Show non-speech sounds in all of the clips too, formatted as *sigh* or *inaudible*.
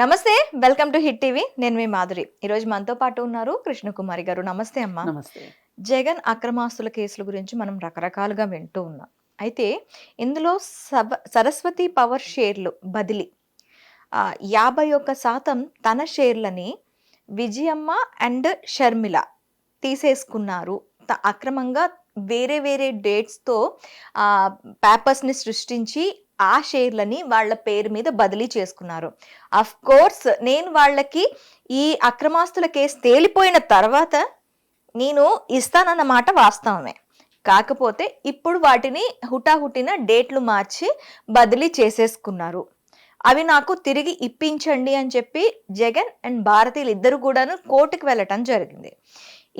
నమస్తే welcome to hit TV. నేను మీ మాధురి. ఈరోజు మనతో పాటు ఉన్నారు కృష్ణకుమారి గారు. నమస్తే అమ్మా. నమస్తే. జగన్ అక్రమాస్తుల కేసుల గురించి మనం రకరకాలుగా వింటూ ఉన్నాం. అయితే ఇందులో సబ సరస్వతి పవర్ షేర్లు బదిలీ. యాభై ఒక్క శాతం తన షేర్లని విజయమ్మ అండ్ షర్మిల తీసేసుకున్నారు. అక్రమంగా వేరే వేరే డేట్స్తో పేపర్స్ని సృష్టించి ఆ షేర్లని వాళ్ళ పేరు మీద బదిలీ చేసుకున్నారు. అఫ్ కోర్స్ నేను వాళ్ళకి ఈ అక్రమాస్తుల కేసు తేలిపోయిన తర్వాత నేను ఇస్తానన్నమాట వాస్తవమే. కాకపోతే ఇప్పుడు వాటిని హుటాహుటిన డేట్లు మార్చి బదిలీ చేసేసుకున్నారు. అవి నాకు తిరిగి ఇప్పించండి అని చెప్పి జగన్ అండ్ భారతీయులు ఇద్దరు కూడాను కోర్టుకు వెళ్ళటం జరిగింది.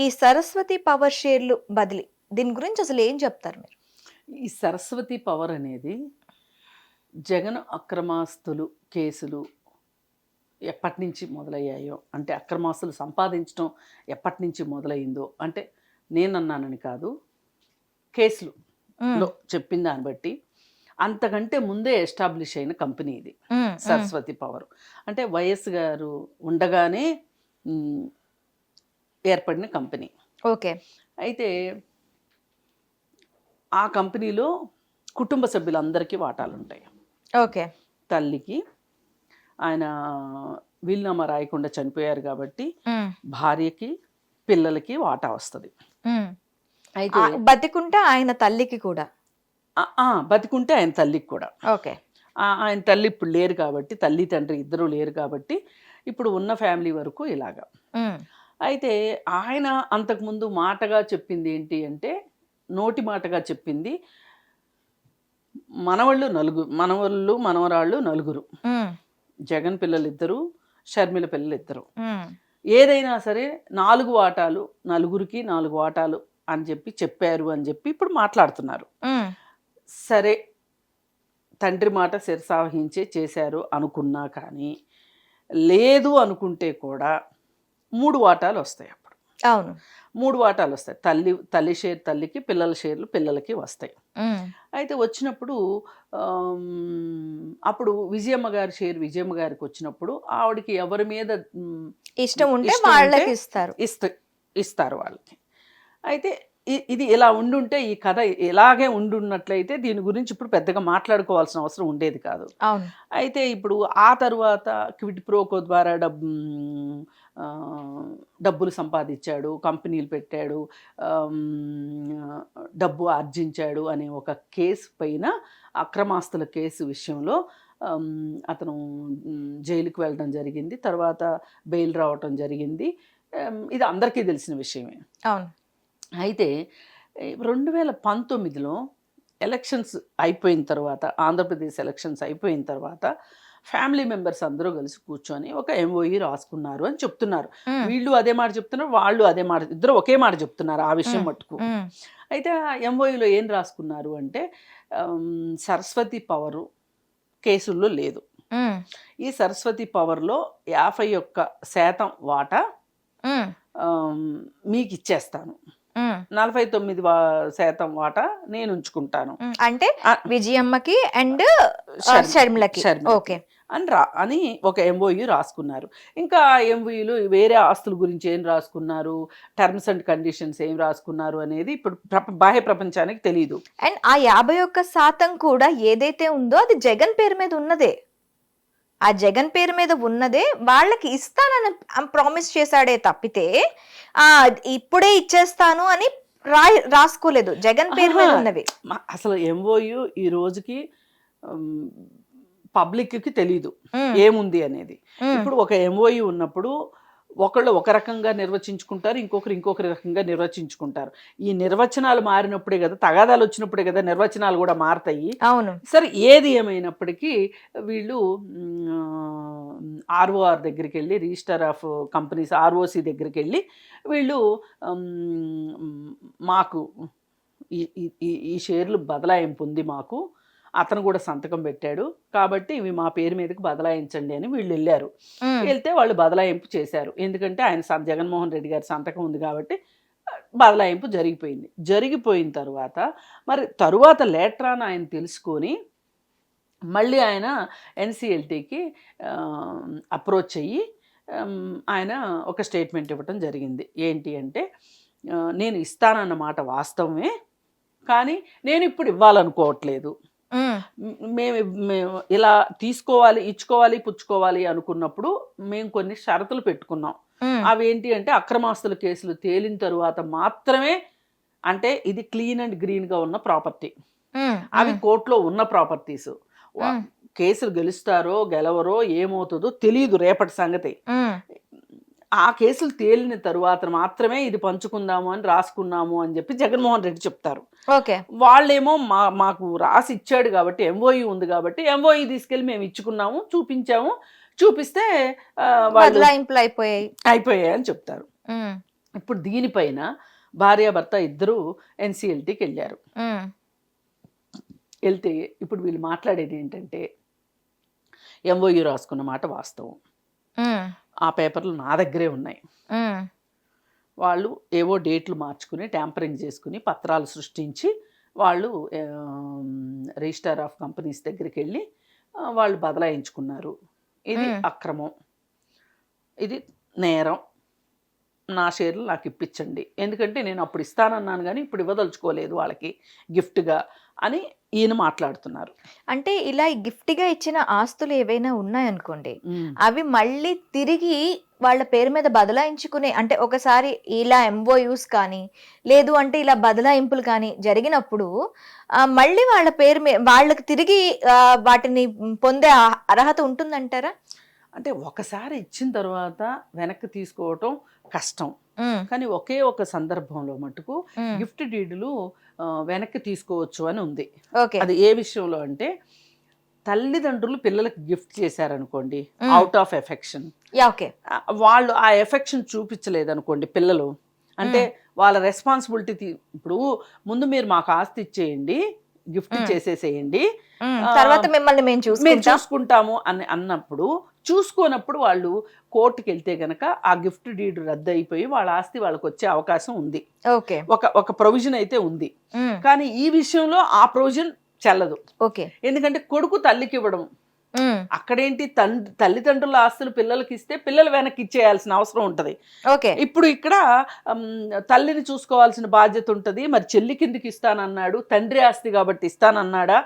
ఈ సరస్వతి పవర్ షేర్లు బదిలీ దీని గురించి అసలు ఏం చెప్తారు మీరు? ఈ సరస్వతి పవర్ అనేది జగన్ అక్రమాస్తులు కేసులు ఎప్పటి నుంచి మొదలయ్యాయో అంటే అక్రమాస్తులు సంపాదించడం ఎప్పటి నుంచి మొదలైందో అంటే నేనన్నానని కాదు కేసులు చెప్పిన దాన్ని బట్టి అంతకంటే ముందే ఎస్టాబ్లిష్ అయిన కంపెనీ ఇది. సరస్వతి పవర్. అంటే వైఎస్ గారు ఉండగానే ఏర్పడిన కంపెనీ. ఓకే. అయితే ఆ కంపెనీలో కుటుంబ సభ్యులందరికీ వాటాలు ఉంటాయి ఓకే. తల్లికి. ఆయన వీలునామా రాయకుండా చనిపోయారు కాబట్టి భార్యకి పిల్లలకి వాటా వస్తుంది. అయితే బతికుంటే ఆయన తల్లికి కూడా? బతికుంటే ఆయన తల్లికి కూడా. ఓకే. ఆయన తల్లి ఇప్పుడు లేరు కాబట్టి తల్లి తండ్రి ఇద్దరు లేరు కాబట్టి ఇప్పుడు ఉన్న ఫ్యామిలీ వరకు ఇలాగా. అయితే ఆయన అంతకుముందు మాటగా చెప్పింది ఏంటి అంటే నోటి మాటగా చెప్పింది మనవాళ్ళు నలుగురు మనవాళ్ళు మనవరాళ్ళు నలుగురు. జగన్ పిల్లలు ఇద్దరు షర్మిల పిల్లలు ఇద్దరు. ఏదైనా సరే నాలుగు వాటాలు నలుగురికి నాలుగు వాటాలు అని చెప్పి చెప్పారు అని చెప్పి ఇప్పుడు మాట్లాడుతున్నారు. సరే తండ్రి మాట శిరసావహించే చేశారు అనుకున్నా కానీ లేదు అనుకుంటే కూడా మూడు వాటాలు వస్తాయి అప్పుడు అవును మూడు వాటాలు వస్తాయి. తల్లి తల్లి షేర్ తల్లికి పిల్లల షేర్లు పిల్లలకి వస్తాయి. అయితే వచ్చినప్పుడు అప్పుడు విజయమ్మ గారి షేర్ విజయమ్మ గారికి వచ్చినప్పుడు ఆవిడకి ఎవరి మీద ఇష్టం ఉంటే వాళ్ళకి ఇస్తారు. ఇస్త ఇస్తారు వాళ్ళకి. అయితే ఇది ఇలా ఉండుంటే ఈ కథ ఇలాగే ఉండున్నట్లయితే దీని గురించి ఇప్పుడు పెద్దగా మాట్లాడుకోవాల్సిన అవసరం ఉండేది కాదు. అవును. అయితే ఇప్పుడు ఆ తరువాత క్విడ్ ప్రోకో ద్వారా డబ్బు డబ్బులు సంపాదించాడు కంపెనీలు పెట్టాడు డబ్బు ఆర్జించాడు అనే ఒక కేసు పైన అక్రమాస్తుల కేసు విషయంలో అతను జైలుకు వెళ్ళడం జరిగింది. తర్వాత బెయిల్ రావటం జరిగింది. ఇది అందరికీ తెలిసిన విషయమే. అవును. అయితే రెండు వేల పంతొమ్మిదిలో ఎలక్షన్స్ అయిపోయిన తర్వాత ఆంధ్రప్రదేశ్ ఎలక్షన్స్ అయిపోయిన తర్వాత ఫ్యామిలీ మెంబర్స్ అందరూ కలిసి కూర్చొని ఒక ఎంఓఈ రాసుకున్నారు అని చెప్తున్నారు. వీళ్ళు అదే మాట చెప్తున్నారు వాళ్ళు అదే మాట ఇద్దరు ఒకే మాట చెప్తున్నారు ఆ విషయం. మట్టుకు. అయితే ఆ ఎంఓఈలో ఏం రాసుకున్నారు అంటే సరస్వతి పవరు కేసుల్లో లేదు. ఈ సరస్వతి పవర్లో యాభై ఒక్క శాతం వాటా మీకు ఇచ్చేస్తాను. నలభై తొమ్మిది శాతం వాటా నేను ఉంచుకుంటాను. అంటే విజయమ్మకి అండ్ షర్మి- షర్మిలకి. ఓకే. అని రా అని ఒక ఎంఓయు రాసుకున్నారు. ఇంకా ఎంఓయూలు వేరే ఆస్తుల గురించి ఏం రాసుకున్నారు? టర్మ్స్ అండ్ కండిషన్స్ ఏం రాసుకున్నారు అనేది ఇప్పుడు బాహ్య ప్రపంచానికి తెలియదు అండ్ ఆ యాభై ఒక్క శాతం కూడా ఏదైతే ఉందో అది జగన్ పేరు మీద ఉన్నదే. ఆ జగన్ పేరు మీద ఉన్నదే వాళ్ళకి ఇస్తానని ప్రామిస్ చేశాడే తప్పితే ఆ ఇప్పుడే ఇచ్చేస్తాను అని రాయి రాసుకోలేదు జగన్ పేరు మీద. ఉన్నవి అసలు ఎంఓయు ఈ రోజుకి పబ్లిక్కి తెలియదు మ్మ్. ఏముంది అనేది. ఇప్పుడు ఒక ఎంఓయు ఉన్నప్పుడు ఒకళ్ళు ఒక రకంగా నిర్వచించుకుంటారు ఇంకొకరు ఇంకొక రకంగా నిర్వచించుకుంటారు. ఈ నిర్వచనాలు మారినప్పుడే కదా తగాదాలు వచ్చినప్పుడే కదా నిర్వచనాలు కూడా మారతాయి. అవును. సరే ఏది ఏమైనప్పటికీ వీళ్ళు ఆర్ఓఆర్ దగ్గరికి వెళ్ళి రిజిస్టర్ ఆఫ్ కంపెనీస్ ఆర్ఓసి దగ్గరికి వెళ్ళి వీళ్ళు మాకు ఈ ఈ- ఈ- ఈ షేర్లు బదలాయింపు ఉంది మాకు. అతను కూడా సంతకం పెట్టాడు. కాబట్టి ఇవి మా పేరు మీదకి బదలాయించండి అని వీళ్ళు వెళ్ళారు. వెళ్తే వాళ్ళు బదలాయింపు చేశారు. ఎందుకంటే ఆయన జగన్మోహన్ రెడ్డి గారి సంతకం ఉంది కాబట్టి బదలాయింపు జరిగిపోయింది. జరిగిపోయిన తర్వాత మరి తరువాత లేట్రాన్ ఆయన తెలుసుకొని మళ్ళీ ఆయన ఎన్సిఎల్టీకి అప్రోచ్ అయ్యి ఆయన ఒక స్టేట్మెంట్ ఇవ్వటం జరిగింది. ఏంటి అంటే నేను ఇస్తానన్నమాట వాస్తవమే కానీ నేను ఇప్పుడు ఇవ్వాలనుకోవట్లేదు. మేము మేము ఇలా తీసుకోవాలి ఇచ్చుకోవాలి పుచ్చుకోవాలి అనుకున్నప్పుడు మేము కొన్ని షరతులు పెట్టుకున్నాం. అవి ఏంటి అంటే అక్రమాస్తుల కేసులు తేలిన తరువాత మాత్రమే అంటే ఇది క్లీన్ అండ్ గ్రీన్గా ఉన్న ప్రాపర్టీ. అవి కోర్టులో ఉన్న ప్రాపర్టీస్. కేసులు గెలుస్తారో గెలవరో ఏమవుతుందో తెలియదు రేపటి సంగతి. ఆ కేసులు తేలిన తరువాత మాత్రమే ఇది పంచుకుందాము అని రాసుకున్నాము అని చెప్పి జగన్మోహన్ రెడ్డి చెప్తారు. ఓకే. వాళ్ళేమో మా మాకు రాసి ఇచ్చాడు కాబట్టి ఎంఓఈ ఉంది కాబట్టి ఎంఓఈ తీసుకెళ్ళి మేము ఇచ్చుకున్నాము చూపించాము. చూపిస్తే బదలాయింపులు అయిపోయాయి. అయిపోయాయి అని చెప్తారు. ఇప్పుడు దీనిపైన భార్యాభర్త ఇద్దరు ఎన్సిఎల్టీకి వెళ్ళారు. వెళ్తే ఇప్పుడు వీళ్ళు మాట్లాడేది ఏంటంటే ఎంఓయూ రాసుకున్న మాట వాస్తవం. ఆ పేపర్లు నా దగ్గరే ఉన్నాయి. వాళ్ళు ఏవో డేట్లు మార్చుకుని ట్యాంపరింగ్ చేసుకుని పత్రాలు సృష్టించి వాళ్ళు రిజిస్టర్ ఆఫ్ కంపెనీస్ దగ్గరికి వెళ్ళి వాళ్ళు బదలాయించుకున్నారు. ఇది. అక్రమం. ఇది నేరం. నా షేర్లు నాకు ఇప్పించండి. ఎందుకంటే నేను అప్పుడు ఇస్తానన్నాను కానీ ఇప్పుడు ఇవ్వదలుచుకోలేదు వాళ్ళకి గిఫ్ట్గా అని ఈయన మాట్లాడుతున్నారు. అంటే ఇలా గిఫ్ట్గా ఇచ్చిన ఆస్తులు ఏవైనా ఉన్నాయనుకోండి. అవి మళ్ళీ తిరిగి వాళ్ళ పేరు మీద బదలాయించుకునే అంటే ఒకసారి ఇలా ఎంఓయూస్ కానీ లేదు అంటే ఇలా బదలాయింపులు కానీ జరిగినప్పుడు మళ్ళీ వాళ్ళ పేరు మీద వాళ్ళకి తిరిగి వాటిని పొందే అర్హత ఉంటుందంటారా? అంటే ఒకసారి ఇచ్చిన తర్వాత వెనక్కి తీసుకోవటం కష్టం. కానీ ఒకే ఒక సందర్భంలో మటుకు గిఫ్ట్ డీడులు వెనక్కి తీసుకోవచ్చు అని ఉంది. ఓకే. అది ఏ విషయంలో అంటే తల్లిదండ్రులు పిల్లలకు గిఫ్ట్ చేశారనుకోండి. Out of affection okay. వాళ్ళు ఆ ఎఫెక్షన్ చూపించలేదు అనుకోండి పిల్లలు. అంటే వాళ్ళ రెస్పాన్సిబిలిటీ ఇప్పుడు ముందు మీరు మాకు ఆస్తి ఇచ్చేయండి గిఫ్ట్. చేసేసేయండి. తర్వాత మిమ్మల్ని మేము మేము చూసుకుంటాం. చూసుకుంటాము అని అన్నప్పుడు చూసుకోనప్పుడు వాళ్ళు కోర్టుకి వెళ్తే గనక ఆ గిఫ్ట్ డీడ్ రద్దు అయిపోయి వాళ్ళ ఆస్తి వాళ్ళకి వచ్చే అవకాశం ఉంది. ఓకే. ఒక ఒక ప్రొవిజన్ అయితే ఉంది. కానీ ఈ విషయంలో ఆ ప్రొవిజన్ చెల్లదు. ఓకే. ఎందుకంటే కొడుకు తల్లికి ఇవ్వడం. అక్కడేంటి తండ్రి తల్లిదండ్రుల ఆస్తులు పిల్లలకి ఇస్తే పిల్లలు వెనక్కి ఇచ్చేయాల్సిన అవసరం ఉంటుంది. ఓకే. ఇప్పుడు ఇక్కడ తల్లిని చూసుకోవాల్సిన బాధ్యత ఉంటుంది. మరి చెల్లి కిందికి ఇస్తానన్నాడు తండ్రి ఆస్తి కాబట్టి ఇస్తానన్నాడా?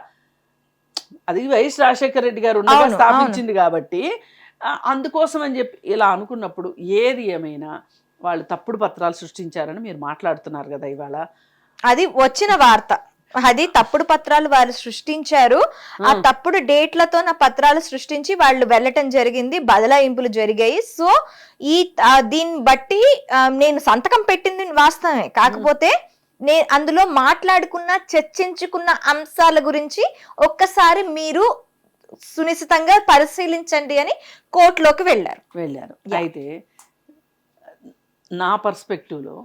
అది వైఎస్ రాజశేఖర రెడ్డి గారు ఉండగా స్థాపించింది కాబట్టి అందుకోసం అని చెప్పి ఇలా అనుకున్నప్పుడు ఏది ఏమైనా వాళ్ళు తప్పుడు పత్రాలు సృష్టించారని మీరు మాట్లాడుతున్నారు కదా ఇవాళ. అది వచ్చిన వార్త. అది తప్పుడు పత్రాలు వారు సృష్టించారు. ఆ. తప్పుడు డేట్లతో నా పత్రాలు సృష్టించి వాళ్ళు వెళ్ళటం జరిగింది బదలాయింపులు జరిగాయి. సో ఈ దీన్ని బట్టి నేను సంతకం పెట్టింది వాస్తవమే. కాకపోతే నే అందులో మాట్లాడుకున్న చర్చించుకున్న అంశాల గురించి ఒక్కసారి మీరు సునిశ్చితంగా పరిశీలించండి అని కోర్టులోకి వెళ్ళారు. వెళ్ళారు. అయితే నా పర్స్పెక్టివ్లో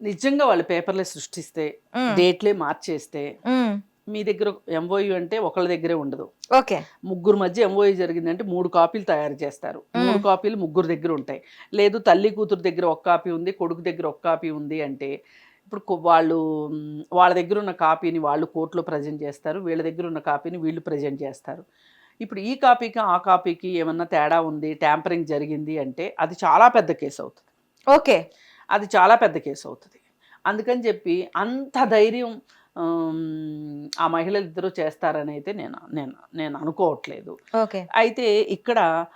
నిజంగా వాళ్ళు పేపర్లే సృష్టిస్తే డేట్లే మార్చేస్తే మీ దగ్గర ఎంఓయూ అంటే ఒకళ్ళ దగ్గరే ఉండదు. ఓకే. ముగ్గురు మధ్య ఎంఓయూ జరిగిందంటే మూడు కాపీలు తయారు చేస్తారు. మూడు. కాపీలు ముగ్గురు దగ్గర ఉంటాయి. లేదు తల్లి కూతురు దగ్గర ఒక కాపీ ఉంది కొడుకు దగ్గర ఒక కాపీ ఉంది అంటే ఇప్పుడు వాళ్ళు వాళ్ళ దగ్గర ఉన్న కాపీని వాళ్ళు కోర్టులో ప్రజెంట్ చేస్తారు. వీళ్ళ దగ్గర ఉన్న కాపీని వీళ్ళు ప్రజెంట్ చేస్తారు. ఇప్పుడు ఈ కాపీకి ఆ కాపీకి ఏమన్నా తేడా ఉంది ట్యాంపరింగ్ జరిగింది అంటే అది చాలా పెద్ద కేసు అవుతుంది. ఓకే. అది చాలా పెద్ద కేసు అవుతుంది. అందుకని చెప్పి అంత ధైర్యం ఆ మహిళలు ఇద్దరు చేస్తారని అయితే నేను నేను నేను అనుకోవట్లేదు. ఓకే. అయితే ఇక్కడ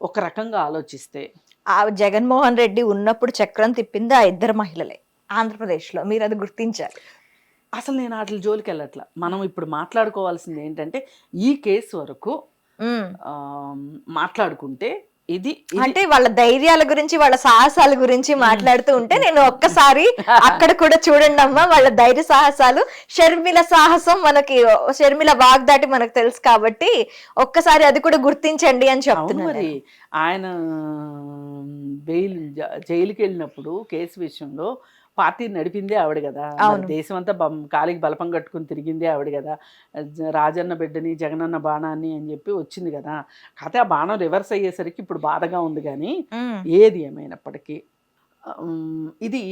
ఒక రకంగా ఆలోచిస్తే ఆ జగన్మోహన్ రెడ్డి ఉన్నప్పుడు చక్రం తిప్పింది ఆ ఇద్దరు మహిళలే ఆంధ్రప్రదేశ్లో. మీరు అది గుర్తించారు. అసలు నేను వాటి జోలికి వెళ్ళట్లా మనం ఇప్పుడు మాట్లాడుకోవాల్సింది ఏంటంటే ఈ కేసు వరకు మాట్లాడుకుంటే ఇది అంటే వాళ్ళ ధైర్యాల గురించి వాళ్ళ సాహసాల గురించి మాట్లాడుతూ ఉంటే నేను ఒక్కసారి *laughs* అక్కడ కూడా చూడండి అమ్మా వాళ్ళ ధైర్య సాహసాలు. షర్మిల సాహసం మనకి షర్మిల వాగ్దాటి మనకు తెలుసు కాబట్టి ఒక్కసారి అది కూడా గుర్తించండి అని నేను. ఆయన బెయిల్ జైలుకి వెళ్ళినప్పుడు కేసు విషయంలో పార్టీ నడిపిందే ఆవిడ కదా. దేశం అంతా బం- కాలికి బలపం కట్టుకుని తిరిగిందే ఆవిడ కదా. రాజన్న బిడ్డని జగనన్న బాణాన్ని అని చెప్పి వచ్చింది కదా. కాకపోతే ఆ బాణం రివర్స్ అయ్యేసరికి ఇప్పుడు బాధగా ఉంది కానీ ఏది ఏమైనప్పటికీ ఇది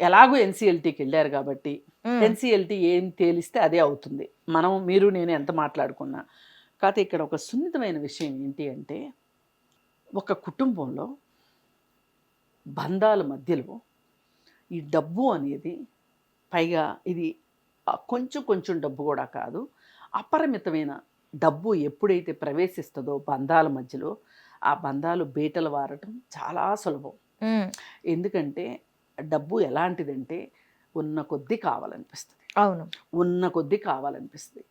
ఎలాగో ఎన్సీఎల్టీకి వెళ్ళారు కాబట్టి ఎన్సీఎల్టీ ఏం తేలిస్తే అదే అవుతుంది. మనం మీరు నేను ఎంత మాట్లాడుకున్నా. కాకపోతే ఇక్కడ ఒక సున్నితమైన విషయం ఏంటి అంటే ఒక కుటుంబంలో బంధాల మధ్యలో ఈ డబ్బు అనేది పైగా ఇది కొంచెం కొంచెం డబ్బు కూడా కాదు. అపరిమితమైన డబ్బు ఎప్పుడైతే ప్రవేశిస్తుందో బంధాల మధ్యలో ఆ బంధాలు బీటలు వారటం చాలా సులభం. ఎందుకంటే డబ్బు ఎలాంటిదంటే ఉన్న కొద్దీ కావాలనిపిస్తుంది. అవును. ఉన్న కొద్దీ కావాలనిపిస్తుంది.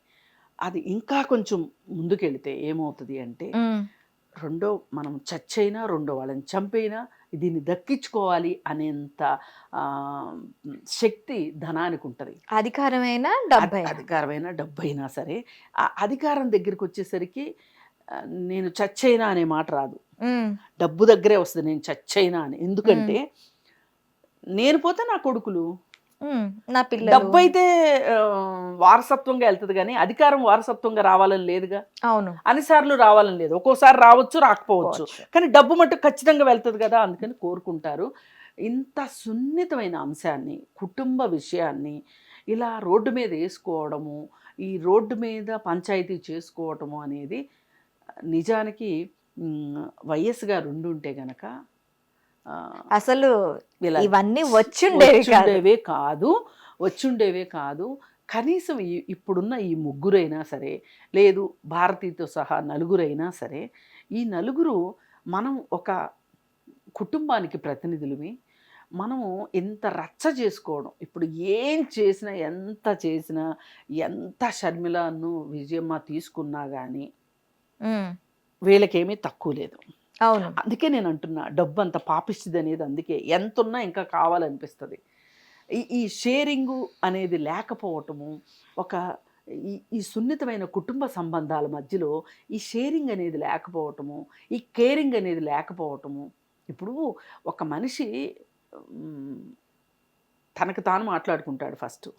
అది ఇంకా కొంచెం ముందుకెళ్తే ఏమవుతుంది అంటే రెండో మనం చచ్చైనా రెండో వాళ్ళని చంపైనా దీన్ని దక్కించుకోవాలి అనేంత శక్తి ధనానికి ఉంటుంది. అధికారమైన డెబ్బై అధికారమైన డబ్బు అయినా సరే ఆ అధికారం దగ్గరికి వచ్చేసరికి నేను చచ్చైనా అనే మాట రాదు. డబ్బు దగ్గరే వస్తుంది నేను చచ్చైనా అని. ఎందుకంటే నేను పోతే నా కొడుకులు నా పిల్లలు. డబ్బు అయితే వారసత్వంగా వెళ్తుంది కానీ అధికారం వారసత్వంగా రావాలని లేదుగా. అవును. అన్నిసార్లు రావాలని లేదు. ఒక్కోసారి రావచ్చు రాకపోవచ్చు. పోవచ్చు. కానీ డబ్బు మట్టుకు ఖచ్చితంగా వెళ్తుంది కదా అందుకని కోరుకుంటారు. ఇంత సున్నితమైన అంశాన్ని కుటుంబ విషయాన్ని ఇలా రోడ్డు మీద వేసుకోవడము ఈ రోడ్డు మీద పంచాయతీ చేసుకోవటము అనేది నిజానికి వైఎస్ గారు ఉండుంటే గనక అసలు ఇవన్నీ వచ్చిండేవి కాదు. వచ్చుండేవే కాదు వచ్చుండేవే కాదు. కనీసం ఇప్పుడున్న ఈ ముగ్గురైనా సరే లేదు భారతీతో సహా నలుగురైనా సరే ఈ నలుగురు మనం ఒక కుటుంబానికి ప్రతినిధులమి. మనము ఎంత రచ్చ చేసుకోవడం ఇప్పుడు ఏం చేసినా ఎంత చేసినా ఎంత షర్మిలను విజయమ్మ తీసుకున్నా కానీ వీళ్ళకేమీ తక్కువ లేదు. అవును. అందుకే నేను అంటున్నా డబ్బు అంత పాపిస్తుంది అనేది అందుకే. ఎంత ఉన్నా ఇంకా కావాలనిపిస్తుంది. ఈ ఈ షేరింగు అనేది లేకపోవటము ఒక ఈ ఈ సున్నితమైన కుటుంబ సంబంధాల మధ్యలో ఈ షేరింగ్ అనేది లేకపోవటము ఈ కేరింగ్ అనేది లేకపోవటము ఇప్పుడు ఒక మనిషి తనకు తాను మాట్లాడుకుంటాడు ఫస్ట్.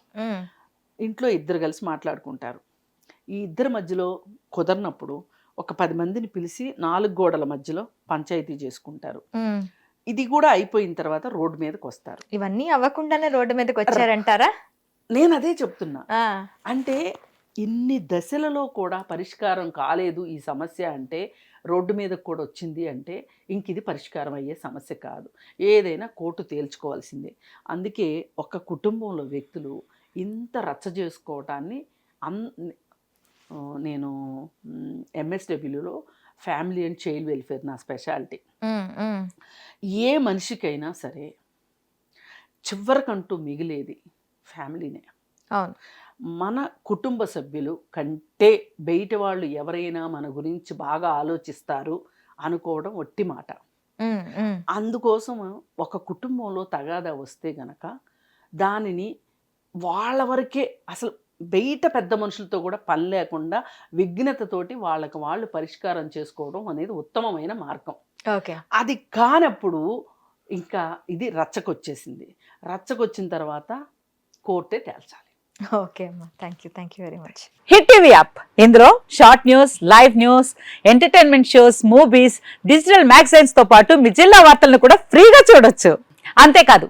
ఇంట్లో ఇద్దరు కలిసి మాట్లాడుకుంటారు. ఈ ఇద్దరి మధ్యలో కుదరనప్పుడు ఒక పది మందిని పిలిచి నాలుగు గోడల మధ్యలో పంచాయతీ చేసుకుంటారు. ఇది కూడా అయిపోయిన తర్వాత రోడ్డు మీదకి వస్తారు. ఇవన్నీ అవ్వకుండానే రోడ్డు మీదకి వచ్చారంటారా? నేను అదే చెప్తున్నా. అంటే ఇన్ని దశలలో కూడా పరిష్కారం కాలేదు ఈ సమస్య అంటే రోడ్డు మీదకు కూడా వచ్చింది అంటే ఇంక ఇది పరిష్కారం అయ్యే సమస్య కాదు. ఏదైనా కోర్టు తేల్చుకోవాల్సిందే. అందుకే ఒక కుటుంబంలో వ్యక్తులు ఇంత రచ్చ చేసుకోవటాన్ని అన్ నేను ఎంఎస్డబ్ల్యూలో ఫ్యామిలీ అండ్ చైల్డ్ వెల్ఫేర్ నా స్పెషాలిటీ ఏ మనిషికైనా సరే చివరికంటూ మిగిలేది ఫ్యామిలీనే. అవును. మన కుటుంబ సభ్యులు కంటే బయట వాళ్ళు ఎవరైనా మన గురించి బాగా ఆలోచిస్తారు అనుకోవడం ఒట్టి మాట. అందుకోసం ఒక కుటుంబంలో తగాదా వస్తే గనక దానిని వాళ్ళ వరకే అసలు బయట పెద్ద మనుషులతో కూడా పని లేకుండా విఘ్నతతోటి వాళ్ళకి వాళ్ళు పరిష్కారం చేసుకోవడం అనేది ఉత్తమమైన మార్గం. ఓకే. అది కానప్పుడు ఇంకా ఇది రచ్చకొచ్చేసింది. రచ్చకొచ్చిన తర్వాత కోర్టే తేల్చాలి. ఓకే అమ్మా. Thank you. Thank you very much. Hit TV app. ఇందులో short news live news entertainment shows movies digital మ్యాగజైన్స్తో పాటు మీ జిల్లా వార్తలను కూడా ఫ్రీగా చూడొచ్చు. అంతేకాదు